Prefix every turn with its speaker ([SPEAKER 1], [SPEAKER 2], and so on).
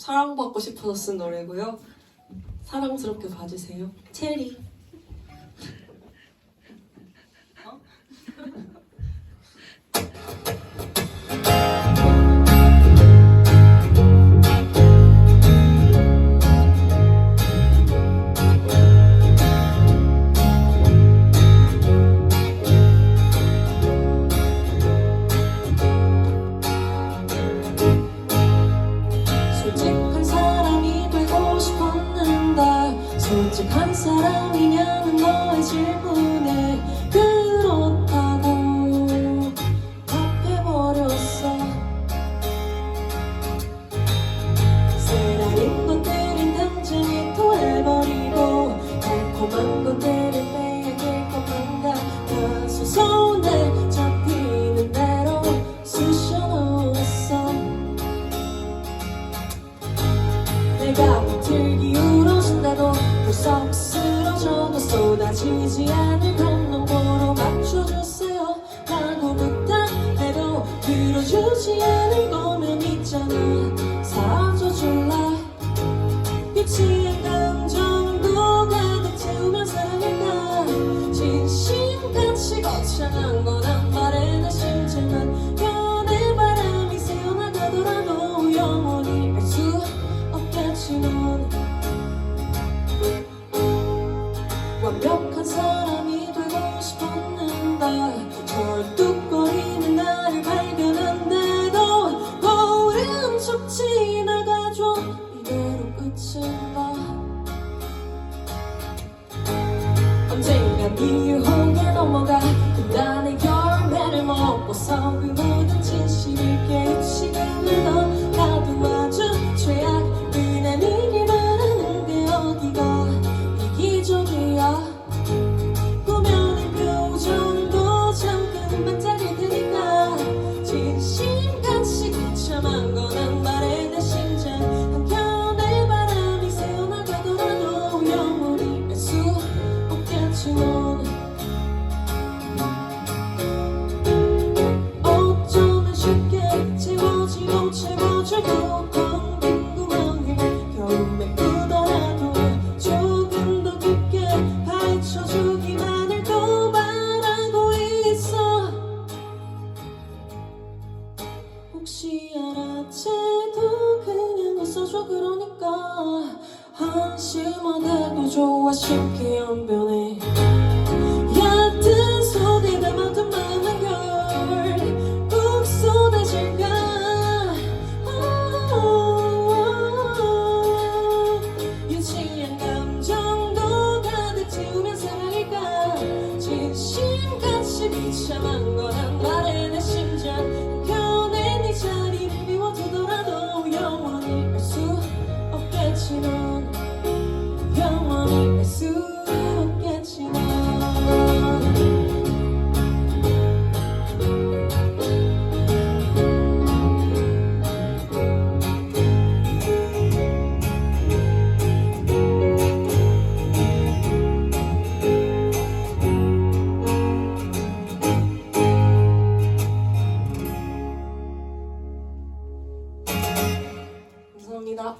[SPEAKER 1] 사랑받고 싶어서 쓴 노래고요. 사랑스럽게 봐주세요. 체리. 사랑이냐는 너의 질문에 바뀌지 않을 변명번호 맞춰주세요. 라고 부탁해도 들어주지 않을 거면 있잖아. 사줘줄라. 미치의 감정도 가득 채우면 사랑일까 진심같이 거창한 거 以后。 한심만 해도 좋아 쉽게 안 변해. 얕은 손이 나만큼 많은 걸꼭 쏟아질까? 아, 유치한 감정도 가득 채우면 살까? 진심같이 비참한 거란 말에 내 심장 감사합니다.